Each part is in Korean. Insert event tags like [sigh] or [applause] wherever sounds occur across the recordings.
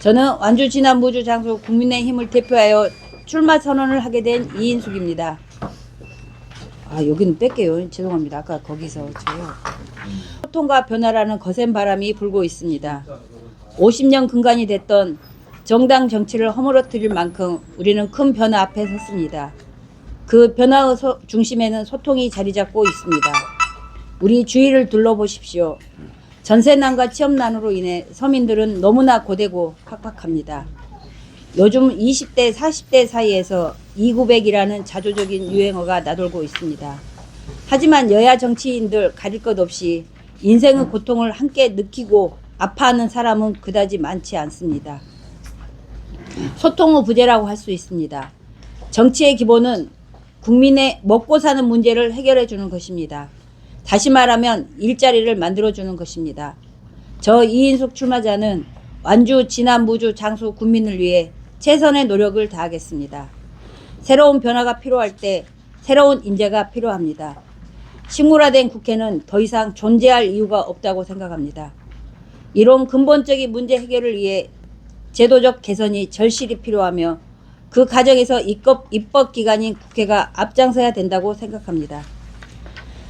저는 완주 진안 무주 장수 국민의힘을 대표하여 출마 선언을 하게 된 이인숙입니다. 아 여기는 뺄게요. 죄송합니다. 아까 거기서 저요. 소통과 변화라는 거센 바람이 불고 있습니다. 50년 근간이 됐던 정당 정치를 허물어뜨릴 만큼 우리는 큰 변화 앞에 섰습니다. 그 변화의 소- 중심에는 소통이 자리 잡고 있습니다. 우리 주위를 둘러보십시오. 전세난과 취업난으로 인해 서민들은 너무나 고되고 팍팍합니다. 요즘 20대, 40대 사이에서 2900이라는 자조적인 유행어가 나돌고 있습니다. 하지만 여야 정치인들 가릴 것 없이 인생의 고통을 함께 느끼고 아파하는 사람은 그다지 많지 않습니다. 소통의 부재라고 할 수 있습니다. 정치의 기본은 국민의 먹고 사는 문제를 해결해 주는 것입니다. 다시 말하면 일자리를 만들어 주는 것입니다. 저 이인숙 출마자는 완주 진안 무주 장수 국민을 위해 최선의 노력을 다하겠습니다. 새로운 변화가 필요할 때 새로운 인재가 필요합니다. 식물화된 국회는 더 이상 존재할 이유가 없다고 생각합니다. 이런 근본적인 문제 해결을 위해 제도적 개선이 절실히 필요하며 그 과정에서 입법, 입법 기관인 국회가 앞장서야 된다고 생각합니다.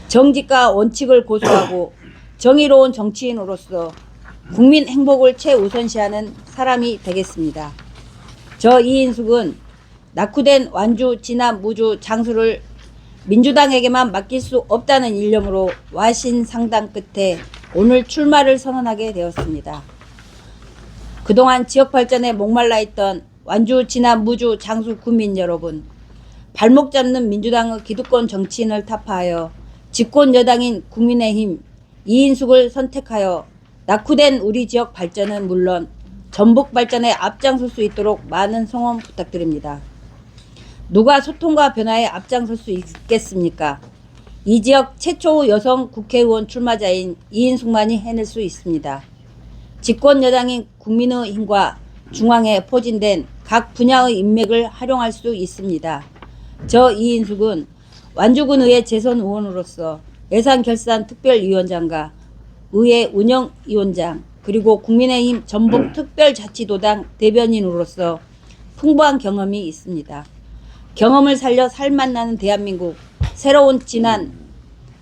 정직과 원칙을 고수하고 정의로운 정치인으로서 국민 행복을 최우선시하는 사람이 되겠습니다. 저 이인숙은 낙후된 완주, 진안, 무주, 장수를 민주당에게만 맡길 수 없다는 일념으로 와신 상담 끝에 오늘 출마를 선언하게 되었습니다. 그동안 지역 발전에 목말라 있던 완주, 진안, 무주, 장수 국민 여러분, 발목 잡는 민주당의 기득권 정치인을 타파하여 집권 여당인 국민의힘 이인숙을 선택하여 낙후된 우리 지역 발전은 물론 전북 발전에 앞장설 수 있도록 많은 성원 부탁드립니다. 누가 소통과 변화에 앞장설 수 있겠습니까? 이 지역 최초 여성 국회의원 출마자인 이인숙만이 해낼 수 있습니다. 집권 여당인 국민의힘과 중앙에 포진된 각 분야의 인맥을 활용할 수 있습니다. 저 이인숙은 완주군 의회 재선 의원으로서 예산결산 특별위원장과 의회 운영위원장 그리고 국민의힘 전북 특별자치도당 대변인으로서 풍부한 경험이 있습니다. 경험을 살려 살맛 나는 대한민국 새로운 진안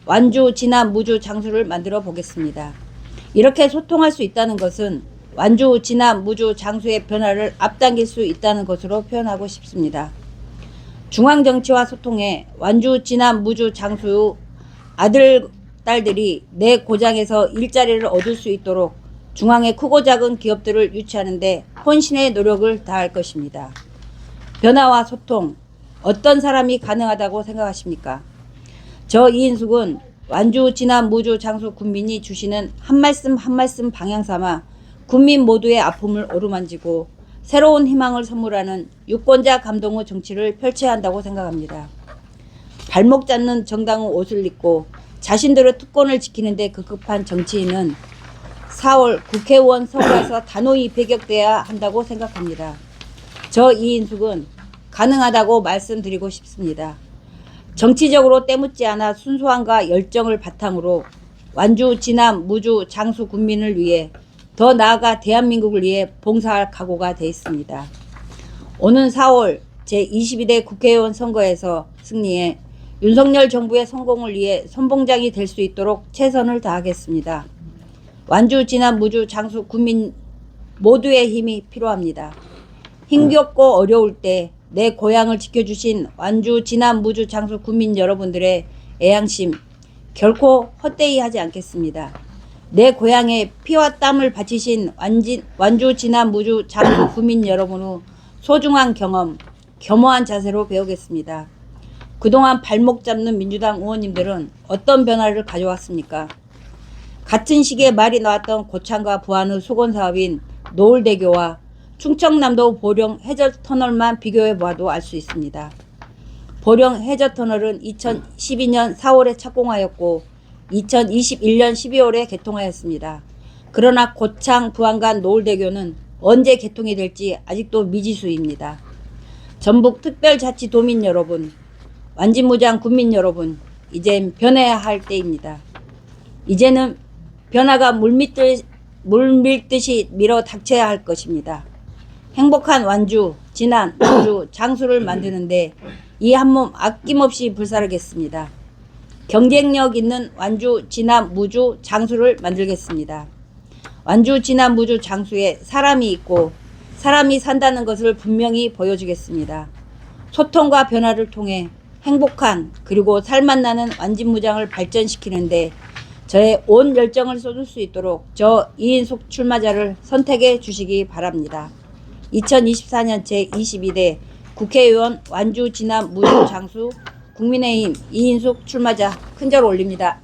완주 진안 무주 장수를 만들어 보겠습니다. 이렇게 소통할 수 있다는 것은 완주 진안 무주 장수의 변화를 앞당길 수 있다는 것으로 표현하고 싶습니다. 중앙 정치와 소통에 완주 진안 무주 장수의 아들 딸들이 내 고장에서 일자리를 얻을 수 있도록 중앙의 크고 작은 기업들을 유치하는데 혼신의 노력을 다할 것입니다. 변화와 소통 어떤 사람이 가능하다고 생각하십니까? 저 이인숙은 완주 진안 무주 장수 군민이 주시는 한 말씀 한 말씀 방향 삼아 국민 모두의 아픔을 어루만지고 새로운 희망을 선물하는 유권자 감동의 정치를 펼쳐야 한다고 생각합니다. 발목 잡는 정당의 옷을 입고 자신들의 특권을 지키는데 급급한 정치인은 4월 국회의원 선거에서 [clears throat] 단호히 배격돼야 한다고 생각합니다. 저 이인숙은 가능하다고 말씀드리고 싶습니다. 정치적으로 때묻지 않아 순수함과 열정을 바탕으로 완주, 진안, 무주, 장수 군민을 위해 더 나아가 대한민국을 위해 봉사할 각오가 돼 있습니다. 오는 4월 제22대 국회의원 선거에서 승리해 윤석열 정부의 성공을 위해 선봉장이 될 수 있도록 최선을 다하겠습니다. 완주, 진안, 무주, 장수 군민 모두의 힘이 필요합니다. 힘겹고 어려울 때 내 고향을 지켜주신 완주, 진안, 무주, 장수 군민 여러분들의 애양심 결코 헛되이 하지 않겠습니다. 내 고향에 피와 땀을 바치신 완진, 완주, 진안, 무주, 장수 군민 [coughs] 여러분의 소중한 경험, 겸허한 자세로 배우겠습니다. 그동안 발목 잡는 민주당 의원님들은 어떤 변화를 가져왔습니까? 같은 시기에 말이 나왔던 고창과 부안의 수건 사업인 노을대교와 충청남도 보령 해저터널만 비교해 봐도 알 수 있습니다. 보령 해저터널은 2012년 4월에 착공하였고 2021년 12월에 개통하였습니다. 그러나 고창 부안 간 노을대교는 언제 개통이 될지 아직도 미지수입니다. 전북 특별자치도민 여러분, 완진무장 군민 여러분, 이젠 변해야 할 때입니다. 이제는 변화가 물밑을 물밀듯이 밀어 닥쳐야 할 것입니다. 행복한 완주, 진안, 무주, 장수를 만드는데 이 한 몸 아낌없이 불사르겠습니다. 경쟁력 있는 완주, 진안, 무주, 장수를 만들겠습니다. 완주, 진안, 무주, 장수에 사람이 있고 사람이 산다는 것을 분명히 보여주겠습니다. 소통과 변화를 통해 행복한 그리고 살맛나는 완진무장을 발전시키는데 저의 온 열정을 쏟을 수 있도록 저 이인숙 출마자를 선택해 주시기 바랍니다. 2024년 제22대 국회의원 완주 진안 무주 장수 국민의힘 이인숙 출마자 큰절 올립니다.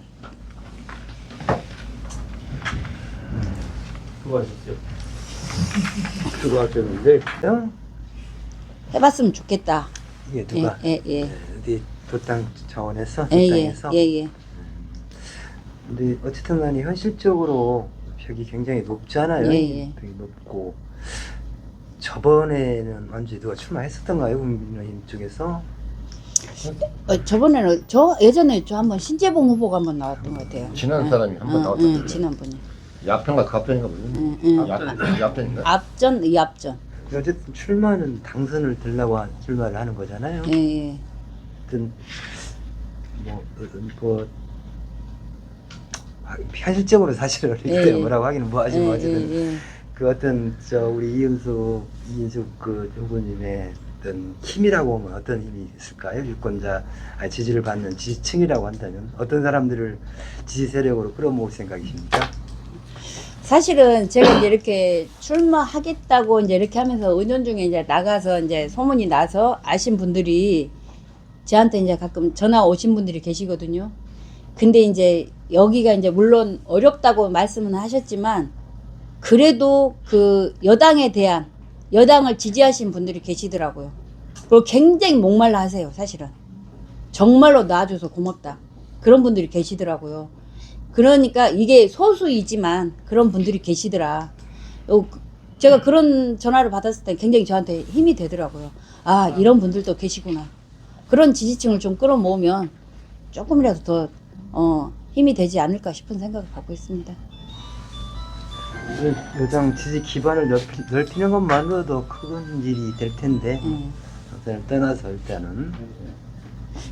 수고하셨죠. 수고하셨는데 어? 해봤으면 좋겠다. 이게 예, 누가 예, 예. 어디 도당 차원에서 예, 예, 도당에서 예, 예. 근데 어쨌든 간에 현실적으로 벽이 굉장히 높잖아요. 예, 예. 벽이 높고 저번에는 완전히 누가 출마했었던가요? 국민의힘 쪽에서 어, 저번에는 저 예전에 저 한번 신재봉 후보가 한번 나왔던 것 같아요. 지난 예. 사람이 한번 어, 나왔던데. 예, 지난 분이. 야편과 갑편인가 보네. 응, 응. 야- 야편인가? 앞전 이 앞전. 어쨌든 출마는 당선을 들라고 한- 출마를 하는 거잖아요. 예, 예. 어떤 뭐, 어, 뭐 아, 현실적으로 사실은 예, 이렇게 예. 뭐라고 하기는 뭐하지만 예, 어쨌든 예, 예. 그 어떤 저 우리 이은숙 이인숙 그 후보님의 어떤 힘이라고 하면 어떤 힘이 있을까요? 유권자 지지를 받는 지지층이라고 한다면 어떤 사람들을 지지 세력으로 끌어모을 생각이십니까? 사실은 제가 이제 이렇게 출마하겠다고 이제 이렇게 하면서 의논 중에 이제 나가서 이제 소문이 나서 아신 분들이 저한테 이제 가끔 전화 오신 분들이 계시거든요. 근데 이제 여기가 이제 물론 어렵다고 말씀은 하셨지만 그래도 그 여당에 대한 여당을 지지하신 분들이 계시더라고요. 그리고 굉장히 목말라 하세요, 사실은. 정말로 나와줘서 고맙다. 그런 분들이 계시더라고요. 그러니까 이게 소수이지만 그런 분들이 계시더라. 어, 그- 제가 그런 전화를 받았을 때 굉장히 저한테 힘이 되더라고요. 아, 이런 분들도 계시구나. 그런 지지층을 좀 끌어모으면 조금이라도 더, 어, 힘이 되지 않을까 싶은 생각을 갖고 있습니다. 여당 지지 기반을 넓히, 넓히는 것만으로도 큰 일이 될 텐데 음. 떠나서 일단은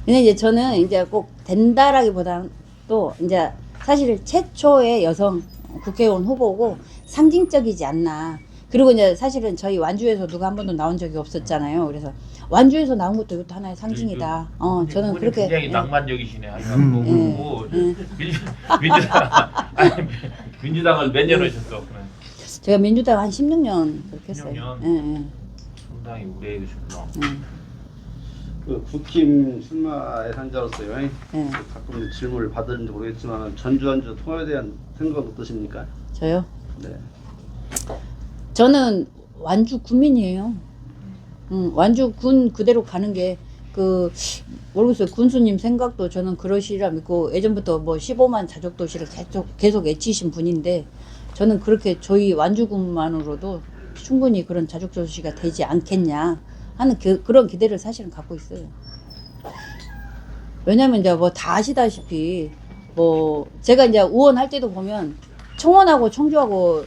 근데 이제 저는 이제 꼭 된다라기보다는 또 이제 사실 최초의 여성 국회의원 후보고 상징적이지 않나. 그리고 이제 사실은 저희 완주에서 누가 한 번도 나온 적이 없었잖아요. 그래서 완주에서 나온 것도 이것도 하나의 상징이다. 어, 저는 이분이 그렇게. 굉장히 예. 낭만적이시네. 음. 예. 민주, 민주당 [laughs] 아니, 민주당을 몇 년 하셨어? 제가 민주당 한 16년 그렇게 했어요. 16년? 예, 예. 상당히 오래 계셨구나. 음, 그 국힘 출마의 상자로서 요. 예. 가끔 질문을 받았는지 모르겠지만 전주 한주 통화에 대한 생각 어떠십니까? 저요? 네. 저는 완주 군민이에요. 음, 완주 군 그대로 가는 게 그 모르겠어요. 군수님 생각도 저는 그러시리라 믿고 예전부터 뭐 15만 자족 도시를 계속 계속 애치신 분인데 저는 그렇게 저희 완주군만으로도 충분히 그런 자족 도시가 되지 않겠냐 하는 그, 그런 기대를 사실은 갖고 있어요. 왜냐면 이제 뭐 다 아시다시피 뭐 제가 이제 의원할 때도 보면 청원하고 청주하고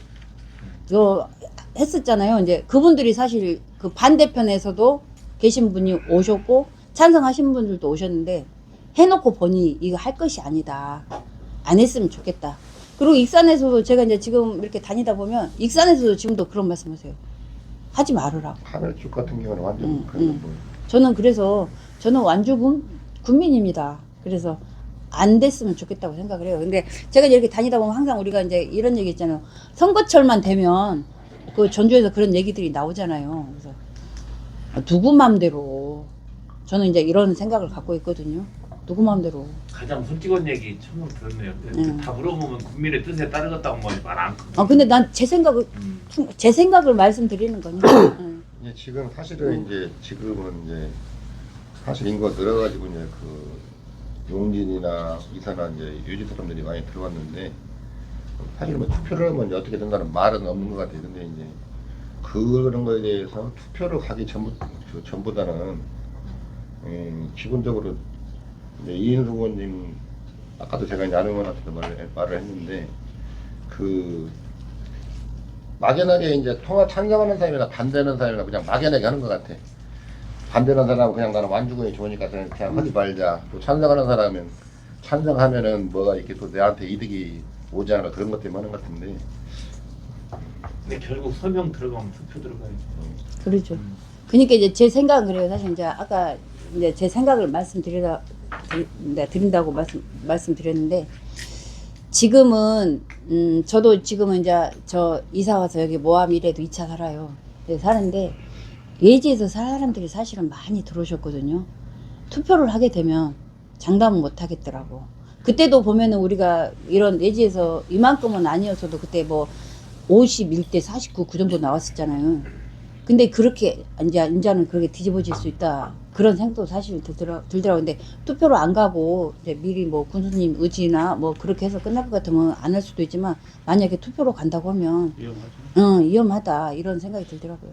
저 했었잖아요. 이제 그분들이 사실 그 반대편에서도 계신 분이 오셨고 찬성하신 분들도 오셨는데 해놓고 보니 이거 할 것이 아니다. 안 했으면 좋겠다. 그리고 익산에서도 제가 이제 지금 이렇게 다니다 보면 익산에서도 지금도 그런 말씀하세요. 하지 말으라고. 하늘쭉 같은 경우는 완전 음, 그런 음. 뭐 저는 그래서 저는 완주군 군민입니다. 그래서 안 됐으면 좋겠다고 생각을 해요. 근데 제가 이렇게 다니다 보면 항상 우리가 이제 이런 얘기 있잖아요. 선거철만 되면 그 전주에서 그런 얘기들이 나오잖아요. 그래서 누구 맘대로 저는 이제 이런 생각을 갖고 있거든요. 누구 맘대로. 가장 솔직한 얘기 처음 들었네요. 음. 다 물어보면 국민의 뜻에 따르겠다고 말안 크. 아 근데 난 제 생각을 음. 제 생각을 말씀드리는 거니까. 응. 이제 지금 사실은 이제 지금은 이제 사실 인구가 늘어가지고 이제 그 용진이나 이사나 이제 유지 사람들이 많이 들어왔는데 사실 뭐 투표를 하면 어떻게 된다는 말은 없는 것 같아요. 근데 이제 그런 거에 대해서 투표를 가기 전부 그 전보다는 음, 기본적으로 이제 이인숙 의원님 아까도 제가 이제 아는 의원한테 말을, 말을 했는데 그 막연하게 이제 통합 찬성하는 사람이나 반대하는 사람이나 그냥 막연하게 하는 것 같아. 반대하는 사람은 그냥 나는 완주군이 좋으니까 그냥 하지 말자. 또 찬성하는 사람은 찬성하면은 뭐가 이렇게 또 내한테 이득이 오지 않아 그런 것 때문에 하는 것 같은데. 근데 결국 서명 들어가면 투표 들어가야지. 그러죠. 그러니까 이제 제 생각은 그래요. 사실 이제 아까 이제 제 생각을 말씀드리다 드리- 네, 드린다고 말씀 말씀드렸는데 지금은 음 저도 지금은 이제 저 이사 와서 여기 모함 이래도 2차 살아요. 네, 사는데 예지에서 사람들이 사실은 많이 들어오셨거든요. 투표를 하게 되면 장담은 못 하겠더라고. 그때도 보면은 우리가 이런 예지에서 이만큼은 아니었어도 그때 뭐 51대 49, 그 정도 나왔었잖아요. 근데 그렇게 이제 인자는 그렇게 뒤집어질 수 있다 그런 생각도 사실 들더라 들더라고 근데 투표를 안 가고 이제 미리 뭐 군수님 의지나 뭐 그렇게 해서 끝날 것 같으면 안 할 수도 있지만 만약에 투표로 간다고 하면 위험하죠. 응 위험하다 이런 생각이 들더라고요.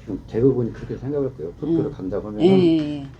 지금 대부분이 그렇게 생각할 거예요. 투표를 음. 간다고 하면 예, 예, 예.